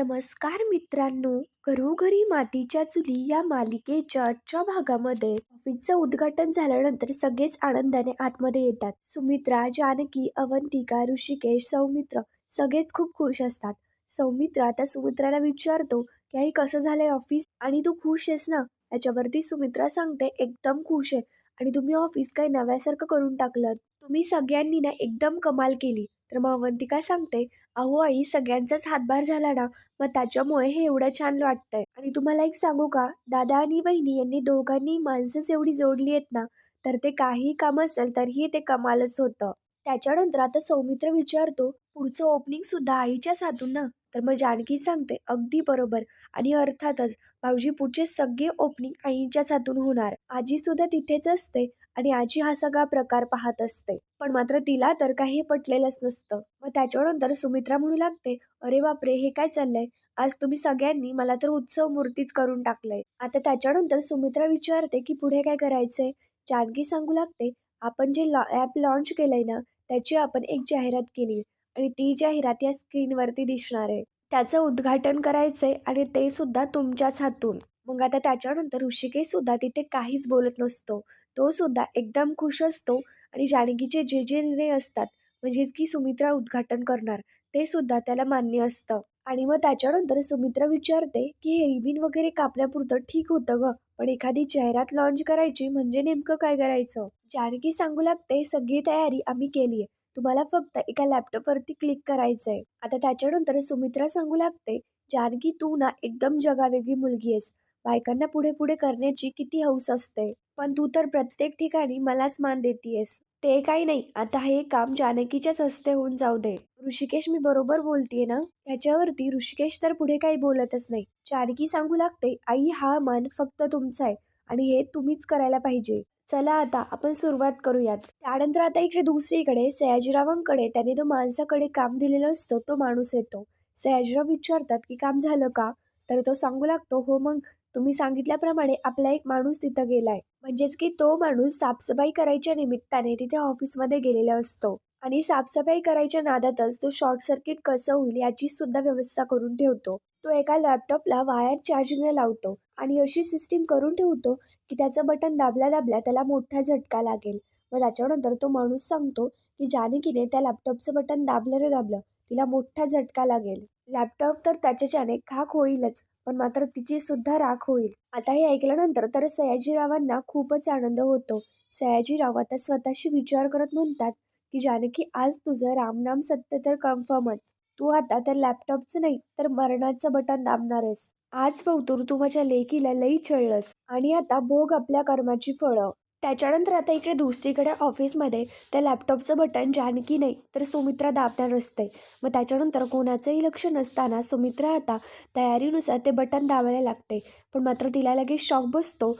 नमस्कार मित्रांनो. घरोघरी मातीच्या चुली या मालिकेच्या आजच्या भागामध्ये ऑफिसचं उद्घाटन झाल्यानंतर सगळेच आनंदाने आतमध्ये येतात. सुमित्रा जानकी अवंतिका ऋषिकेश सौमित्र सगळेच खूप खुश असतात. सौमित्र आता सुमित्राला विचारतो की आई कसं झालंय ऑफिस आणि तू खुश आहेस ना? याच्यावरती सुमित्रा सांगते एकदम खुश आहे. आणि तुम्ही ऑफिस काही नव्यासारखं करून टाकलं तुम्ही सगळ्यांनी ना एकदम कमाल केली. तर मग काय सांगते अहो आई सगळ्यांचाच हातभार झाला ना मग त्याच्यामुळे हे एवढं छान वाटतंय. आणि तुम्हाला एक सांगू का दादा आणि बहिणी यांनी दोघांनी माणसंच एवढी जोडली आहेत ना तर ते काही काम असेल तरीही ते कमालच होतं. त्याच्यानंतर आता सौमित्र विचारतो पुढचं ओपनिंग सुद्धा आईच्याच हातून ना? तर मग जानकी सांगते अगदी बरोबर आणि अर्थातच भाऊजी पुढचे सगळे ओपनिंग आईच्याच हातून होणार. आजी सुद्धा तिथेच असते आणि आजी हा सगळा प्रकार पाहत असते. पण मात्र तिला तर काही पटलेलंच नसतं. मग त्याच्यानंतर सुमित्रा म्हणू लागते अरे बापरे हे काय चाललंय? आज तुम्ही सगळ्यांनी मला तर उत्सव मूर्तीच करून टाकलंय. आता त्याच्यानंतर सुमित्रा विचारते की पुढे काय करायचंय? जानकी सांगू लागते आपण जे लॉ ॲप लॉन्च केलंय ना त्याची आपण एक जाहिरात केली. आणि ती जाहिरात या स्क्रीनवरती दिसणार आहे. त्याचं उद्घाटन करायचंय आणि ते सुद्धा तुमच्याच हातून. मग आता त्याच्यानंतर ऋषिकेश सुद्धा तिथे काहीच बोलत नसतो. तो सुद्धा एकदम खुश असतो आणि जानकीचे जे जे निर्णय असतात म्हणजेच की सुमित्रा उद्घाटन करणार ते सुद्धा त्याला मान्य असतं. आणि मग त्याच्यानंतर सुमित्रा विचारते की हे रिबिन वगैरे कापण्यापुरतं ठीक होतं ग? पण एखादी जाहिरात लॉन्च करायची म्हणजे नेमकं काय करायचं? जानकी सांगू लागते सगळी तयारी आम्ही केली आहे तुम्हाला फक्त एका लॅपटॉपवरती क्लिक करायचं आहे आता त्याच्यानंतर सुमित्रा सांगू लागते जानकी तू ना एकदम जगावेगळी मुलगी आहेस. बायकांना पुढे पुढे करण्याची किती हौस असते. पण तू तर प्रत्येक ठिकाणी मलाच मान देतीयस. ते काही नाही आता हे काम जानकीच्याच हस्ते होऊन जाऊ दे. ऋषिकेश मी बरोबर बोलतीये ना? त्याच्यावरती ऋषिकेश तर पुढे काही बोलतच नाही. जानकी सांगू लागते आई हा मान फक्त तुमचा आहे आणि हे तुम्हीच करायला पाहिजे. चला आता आपण सुरुवात करूयात. त्यानंतर आता इकडे दुसरीकडे सयाजीरावांकडे त्याने तो माणसाकडे काम दिलेलं असतं तो माणूस येतो. सयाजीराव विचारतात की काम झालं का? तर तो सांगू लागतो हो मग तुम्ही सांगितल्याप्रमाणे आपला एक माणूस तिथं गेलाय. म्हणजेच की तो माणूस साफसफाई करायच्या निमित्ताने तिथे ऑफिसमध्ये गेलेला असतो. आणि साफसफाई करायच्या नादातच तो शॉर्ट सर्किट कसं होईल याची सुद्धा व्यवस्था करून ठेवतो. तो एका लॅपटॉपला वायर चार्जिंगला लावतो आणि अशी सिस्टीम करून ठेवतो की त्याचं बटन दाबल्या दाबल्या त्याला मोठा झटका लागेल. व त्याच्यानंतर तो माणूस सांगतो की जानकीने त्या लॅपटॉपचं बटन दाबलं रे दाबलं तिला मोठा झटका लागेल. लॅपटॉप तर त्याच्याच्याने खाक होईलच पण मात्र तिची सुद्धा राख होईल. आता हे ऐकल्यानंतर तर सयाजीरावांना खूपच आनंद होतो. सयाजीराव आता स्वतःशी विचार करत म्हणतात की जानकी आज तुझं रामनाम सत्य तर कन्फर्मच तू आता तर लॅपटॉपचं नाही तर मरणाचं बटन दाबणारस आज बहुतूर तू माझ्या लेकीला लई छळलंस. आणि आता भोग आपल्या कर्माची फळं. त्याच्यानंतर आता इकडे दुसरीकडे ऑफिसमध्ये त्या लॅपटॉपचं बटन जानकी नाही तर सुमित्रा दाबणार असते. मग त्याच्यानंतर कोणाचंही लक्ष नसताना सुमित्रा आता तयारीनुसार ते बटन दाबायला लागते. पण मात्र तिला लगेच शॉक बसतो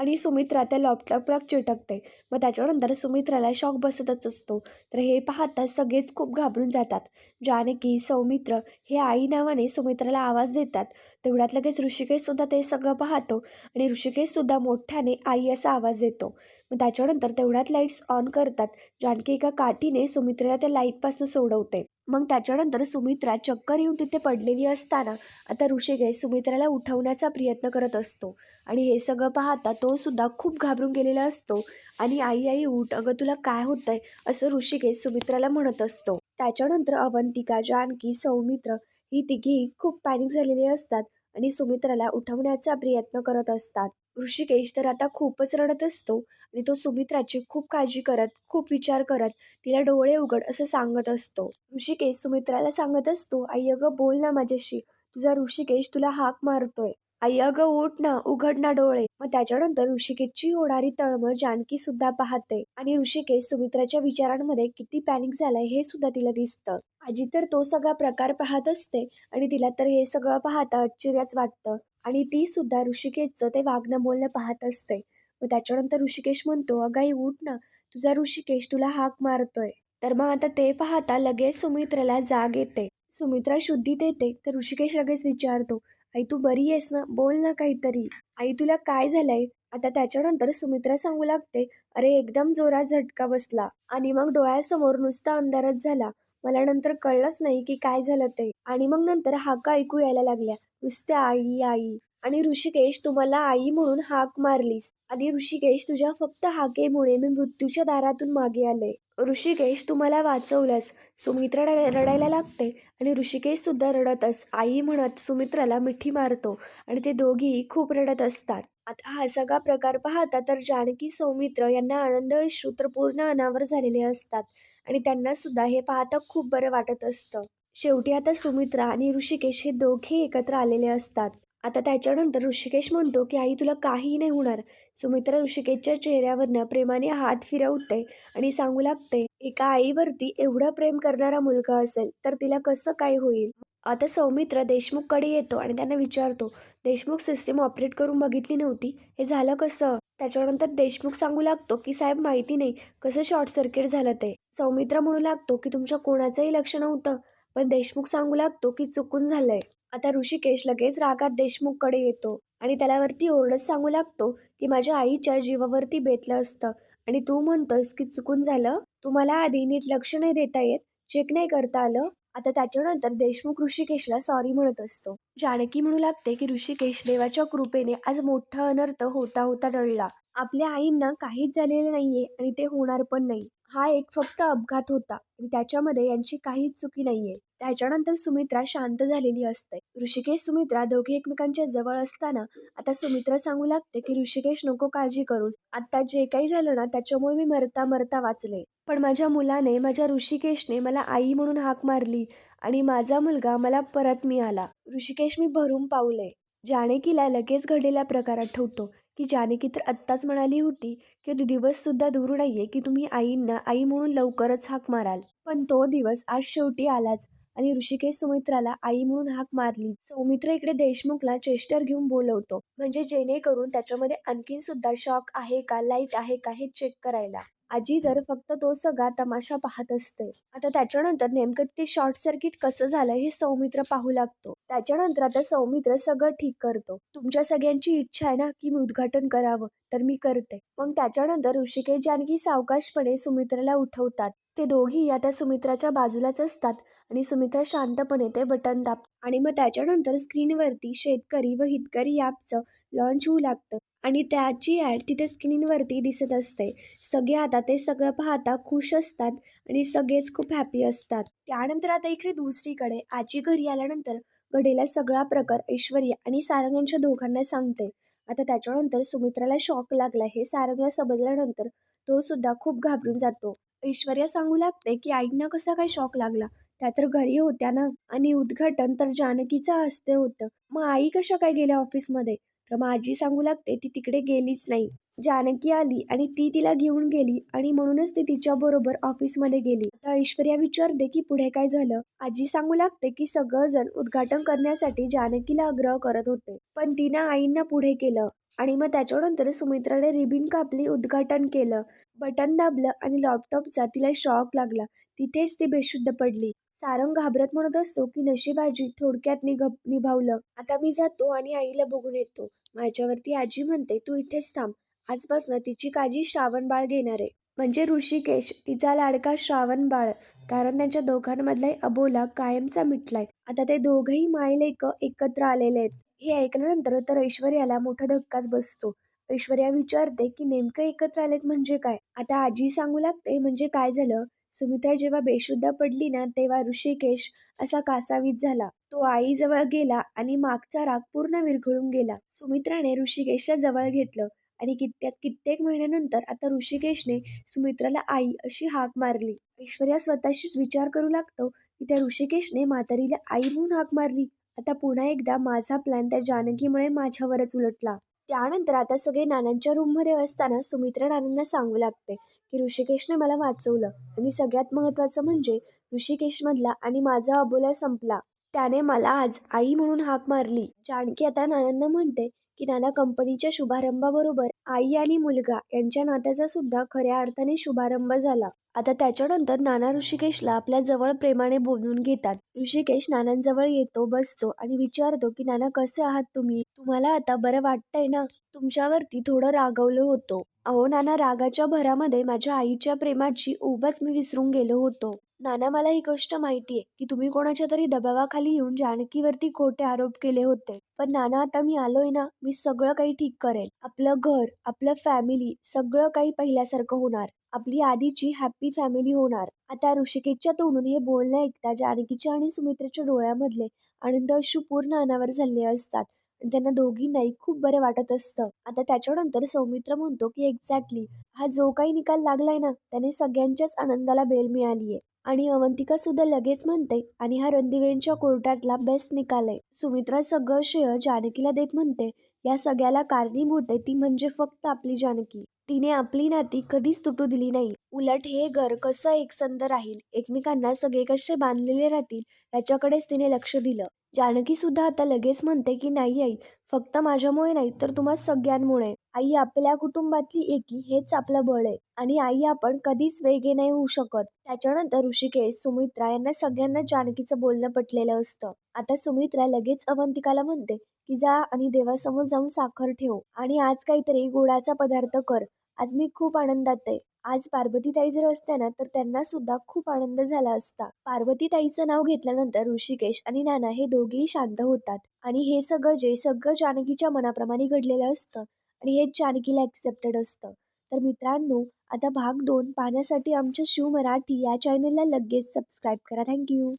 आणि सुमित्रा त्या लॅपटॉपला चिटकते. मग त्याच्यानंतर सुमित्राला शॉक बसतच असतो. तर हे पाहता सगळेच खूप घाबरून जातात. जानकी सौमित्र हे आई नावाने सुमित्राला आवाज देतात. तेवढ्यात लगेच ऋषिकेशसुद्धा ते सगळं पाहतो आणि ऋषिकेशसुद्धा मोठ्याने आई असा आवाज देतो. मग त्याच्यानंतर तेवढ्यात लाईट्स ऑन करतात. जानकी एका काठीने सुमित्रेला त्या लाईटपासून सोडवते. मग त्याच्यानंतर सुमित्रा चक्कर येऊन तिथे पडलेली असताना आता ऋषिकेश सुमित्राला उठवण्याचा प्रयत्न करत असतो. आणि हे सगळं पाहता तो सुद्धा खूप घाबरून गेलेला असतो. आणि आई आई उठ अगं तुला काय होतंय? असं ऋषिकेश सुमित्राला म्हणत असतो. त्याच्यानंतर अवंतिका जानकी सौमित्र ही तिघी खूप पॅनिक झालेली असतात आणि सुमित्राला उठवण्याचा प्रयत्न करत असतात. ऋषिकेश तर आता खूपच रडत असतो आणि तो सुमित्राची खूप काळजी करत खूप विचार करत तिला डोळे उघड असं सांगत असतो. ऋषिकेश सुमित्राला सांगत असतो आई अगं बोल ना माझ्याशी. तुझा ऋषिकेश तुला हाक मारतोय. आई अगं उठ ना उघड ना डोळे. मग त्याच्यानंतर ऋषिकेशची होणारी तळमळ जानकी सुद्धा पाहते. आणि ऋषिकेश सुमित्राच्या विचारांमध्ये किती पॅनिक झालाय हे सुद्धा तिला दिसतं. आजी तर तो सगळा प्रकार पाहत असते आणि तिला तर हे सगळं पाहता आश्चर्यच वाटतं. आणि ती सुद्धा ऋषिकेशचं ते वागणं बोलणं पाहत असते. मग त्याच्यानंतर ऋषिकेश म्हणतो अगाई उठ ना. तुझा ऋषिकेश तुला हाक मारतोय. तर मग आता ते पाहता लगेच सुमित्राला जाग येते. सुमित्रा शुद्धीत येते. तर ऋषिकेश लगेच विचारतो आई तू बरी आहेस ना? बोल ना काहीतरी. आई तुला काय झालंय? आता त्याच्यानंतर सुमित्रा सांगू लागते अरे एकदम जोरात झटका बसला आणि मग डोळ्यासमोर नुसता अंधारच झाला. मला नंतर कळलंच नाही की काय झालं ते. आणि मग नंतर हाका ऐकू यायला लागल्या. नुसत्या आई आई. आणि ऋषिकेश तू मला आई म्हणून हाक मारलीस. आणि ऋषिकेश तुझ्या फक्त हाकेमुळे मी मृत्यूच्या दारातून मागे आले. ऋषिकेश तू मला वाचवलंस. सुमित्रा रड- रडायला लागते. आणि ऋषिकेश सुद्धा रडतच. आई म्हणत सुमित्राला मिठी मारतो. आणि ते दोघीही खूप रडत असतात. आता हा सगळा प्रकार पाहता तर जानकी सौमित्र यांना आनंद अश्रू पूर्ण अनावर झालेले असतात. आणि त्यांना सुद्धा हे पाहता खूप बरं वाटत असतं. शेवटी आता सुमित्रा आणि ऋषिकेश हे दोघे एकत्र आलेले असतात. आता त्याच्यानंतर ऋषिकेश म्हणतो की आई तुला काही नाही होणार. सुमित्रा ऋषिकेशच्या चेहऱ्यावरनं प्रेमाने हात फिरवते आणि सांगू लागते एका आईवरती एवढं प्रेम करणारा मुलगा असेल तर तिला कसं काय होईल? आता सौमित्र देशमुखकडे येतो आणि त्यांना विचारतो देशमुख सिस्टीम ऑपरेट करून बघितली नव्हती? हे झालं कसं? त्याच्यानंतर देशमुख सांगू लागतो की साहेब माहिती नाही कसं शॉर्ट सर्किट झालं ते? सौमित्र म्हणू लागतो की तुमच्या कोणाचंही लक्ष नव्हतं. पण देशमुख सांगू लागतो की चुकून झालंय. आता ऋषिकेश लगेच रागात देशमुखकडे येतो आणि त्यालावरती ओरडत सांगू लागतो की माझ्या आईच्या जीवावरती बेतलं असतं. आणि तू म्हणतोस की चुकून झालं? तुम्हाला आधी नीट लक्ष नाही देता येत? चेक नाही करता आलं? आता त्याच्यानंतर देशमुख ऋषिकेशला सॉरी म्हणत असतो. जानकी म्हणू लागते की ऋषिकेश देवाच्या कृपेने आज मोठा अनर्थ होता होता टळला. आपल्या आईंना काहीच झालेलं नाहीये आणि ते होणार पण नाही. हा एक फक्त अपघात होता आणि त्याच्यामध्ये यांची काहीच चुकी नाहीये. त्याच्यानंतर सुमित्रा शांत झालेली असते. ऋषिकेश सुमित्रा दोघे एकमेकांच्या जवळ असताना आता सुमित्रा सांगू लागते की ऋषिकेश नको काळजी करूस आता जे काही झालं ना त्याच्यामुळे मी मरता मरता वाचले. पण माझ्या मुलाने माझ्या ऋषिकेशने मला आई म्हणून हाक मारली आणि माझा मुलगा मला परत मिळाला. ऋषिकेश मी भरून पावले. जानकीला लगेच घडलेल्या प्रकार आठवतो की जानकी तर आत्ताच म्हणाली होती की दिवससुद्धा दिवस सुद्धा दूर नाहीये की तुम्ही आईंना आई म्हणून लवकरच हाक माराल. पण तो दिवस आज शेवटी आलाच. आणि ऋषिकेश सुमित्राला आई म्हणून हाक मारली. सौमित्र इकडे देशमुखला चेस्टर घेऊन बोलवतो. म्हणजे जेणेकरून त्याच्यामध्ये आणखीन सुद्धा शॉक आहे का लाइट आहे का हे चेक करायला. आजी तर फक्त तो सगळा तमाशा पाहत असते. आता त्याच्यानंतर नेमकं ते शॉर्ट सर्किट कसं झालं हे सौमित्र पाहू लागतो. त्याच्यानंतर आता सौमित्र सगळं ठीक करतो. तुमच्या सगळ्यांची इच्छा आहे ना की मी उद्घाटन करावं तर मी करते. मग त्याच्यानंतर ऋषिकेश जानकी सावकाशपणे सुमित्राला उठवतात. ते दोघी आता सुमित्राच्या बाजूलाच असतात आणि सुमित्रा शांतपणे ते बटन दाब आणि मग त्याच्यानंतर स्क्रीनवरती शेतकरी व हितकरी ॲपचं लॉन्च होऊ लागतं आणि त्याची ॲड तिथे स्क्रीनवरती दिसत असते. सगळे आता ते सगळं पाहता खुश असतात आणि सगळेच खूप हॅपी असतात. त्यानंतर आता इकडे दुसरीकडे आजी घरी आल्यानंतर घडेला सगळा प्रकार ऐश्वर्या आणि सारंग यांच्या दोघांना सांगते. आता त्याच्यानंतर सुमित्राला शॉक लागला हे सारंगला समजल्यानंतर तो सुद्धा खूप घाबरून जातो. ऐश्वर्या सांगू लागते की आईंना कसा काय शॉक लागला. त्या तर घरी होत्या ना. आणि उद्घाटन तर जानकीचं हस्ते होतं. मग आई कशा काय गेल्या ऑफिसमध्ये तर मग आजी सांगू लागते ती तिकडे गेलीच नाही. जानकी आली आणि ती तिला घेऊन गेली आणि म्हणूनच ती तिच्या बरोबर ऑफिसमध्ये गेली. आता ऐश्वर्या विचारते की पुढे काय झालं? आजी सांगू लागते की सगळंजण उद्घाटन करण्यासाठी जानकीला आग्रह करत होते. पण तिनं आईंना पुढे केलं. आणि मग त्याच्यानंतर सुमित्राने रिबिन कापली उद्घाटन केलं. बटन दाबलं आणि लॅपटॉपचा तिला शॉक लागला. तिथेच ती बेशुद्ध पडली. सारंग घाबरत म्हणत असतो की नशीबाजी थोडक्यात निघप निभावलं. आता मी जातो आणि आईला बघून येतो. माझ्यावरती आजी म्हणते तू इथेच थांब. आजपासून तिची काळजी श्रावण बाळ घेणार आहे. म्हणजे ऋषिकेश तिचा लाडका श्रावण बाळ कारण त्यांच्या दोघांमधलाही अबोला कायमचा मिटलाय. आता ते दोघही मायलेक एकत्र आलेले आहेत. हे ऐकल्यानंतर तर ऐश्वर्याला मोठा धक्काच बसतो. ऐश्वर्या विचारते की नेमकं एकत्र आलेत म्हणजे काय? आता आजी सांगू लागते म्हणजे काय झालं? सुमित्रा जेव्हा बेशुद्ध पडली ना तेव्हा ऋषिकेश असा कासावीस झाला. तो आईजवळ गेला आणि मागचा राग पूर्ण विरघळून गेला. सुमित्राने ऋषिकेशच्या जवळ घेतलं आणि कित्येक कित्येक महिन्यानंतर आता ऋषिकेशने सुमित्राला आई अशी हाक मारली. ऐश्वर्या स्वतःशीच विचार करू लागतो की त्या ऋषिकेशने म्हातारीला आई म्हणून हाक मारली. आता पुन्हा एकदा माझा प्लॅन त्या जानकीमुळे माझ्यावरच उलटला. त्यानंतर आता सगळे नानांच्या रूममध्ये असताना सुमित्रा नानांना सांगू लागते की ऋषिकेशने मला वाचवलं. आणि सगळ्यात महत्त्वाचं म्हणजे ऋषिकेशमधला आणि माझा अबोला संपला. त्याने मला आज आई म्हणून हाक मारली. जानकी आता नानांना म्हणते की नाना कंपनीच्या शुभारंभाबरोबर आई आणि मुलगा यांच्या नात्याचा सुद्धा खऱ्या अर्थाने शुभारंभ झाला. आता त्याच्यानंतर नाना ऋषिकेशला आपल्या जवळ प्रेमाने बोलून घेतात. ऋषिकेश नानांजवळ येतो बसतो आणि विचारतो की नाना कसे आहात तुम्ही? तुम्हाला आता बरं वाटतंय ना? तुमच्यावरती थोडं रागवलं होतो. अहो नाना रागाच्या भरामध्ये माझ्या आईच्या प्रेमाची उभच मी विसरून गेलो होतो. नाना मला ही गोष्ट माहितीये की तुम्ही कोणाच्या तरी दबावाखाली येऊन जानकीवरती खोटे आरोप केले होते. पण नाना आता मी आलोय ना मी सगळं काही ठीक करेल आपलं घर आपलं फॅमिली सगळं काही पहिल्यासारखं होणार. आपली आधीची हॅप्पी फॅमिली होणार. आता ऋषिकेशच्या तोंडून हे बोलणं ऐकता जानकीच्या आणि सुमित्राच्या डोळ्यामधले आनंद अश्रू पूर्ण अनावर झाले असतात. त्यांना दोघींनाही खूप बरं वाटत असतं. आता त्याच्यानंतर सौमित्र म्हणतो की एक्झॅक्टली हा जो काही निकाल लागलाय ना त्याने सगळ्यांच्याच आनंदाला बेल मिळाली आहे आणि अवंतिका सुद्धा लगेच म्हणते आणि हा रणदिवेंच्या कोर्टातला बेस्ट निकाल आहे. सुमित्रा सगळं श्रेय जानकीला देत म्हणते या सगळ्याला कारणीभूत आहे ती म्हणजे फक्त आपली जानकी. तिने आपली नाती कधीच तुटू दिली नाही. उलट हे घर कसं एकसंध राहील? एकमेकांना सगळे कसे बांधलेले राहतील? याच्याकडेच तिने लक्ष दिलं. जानकी सुद्धा आता लगेच म्हणते की नाही आई फक्त माझ्यामुळे नाही तर तुम्हा सगळ्यांमुळे. आई आपल्या कुटुंबातली एकी हेच आपलं बळ आहे. आणि आई आपण कधीच वेगळे नाही होऊ शकत. त्याच्यानंतर ऋषिकेश सुमित्रा यांना सगळ्यांना जानकीचं बोलणं पटलेलं असतं. आता सुमित्रा लगेच अवंतिकाला म्हणते की जा आणि देवासमोर जाऊन साखर ठेव आणि आज काहीतरी गोडाचा पदार्थ कर. आज मी खूप आनंदात आहे. आज पार्वतीताई जर असत्या ना तर त्यांना सुद्धा खूप आनंद झाला असता. पार्वतीताईचं नाव घेतल्यानंतर ऋषिकेश आणि नाना हे दोघेही शांत होतात आणि हे सगळं जे सगळं जानकीच्या मनाप्रमाणे घडलेलं असतं आणि हेच जानकीला ॲक्सेप्टेड असतं. तर मित्रांनो आता भाग दोन पाहण्यासाठी आमच्या शिव मराठी या चॅनलला लगेच सबस्क्राईब करा. थँक्यू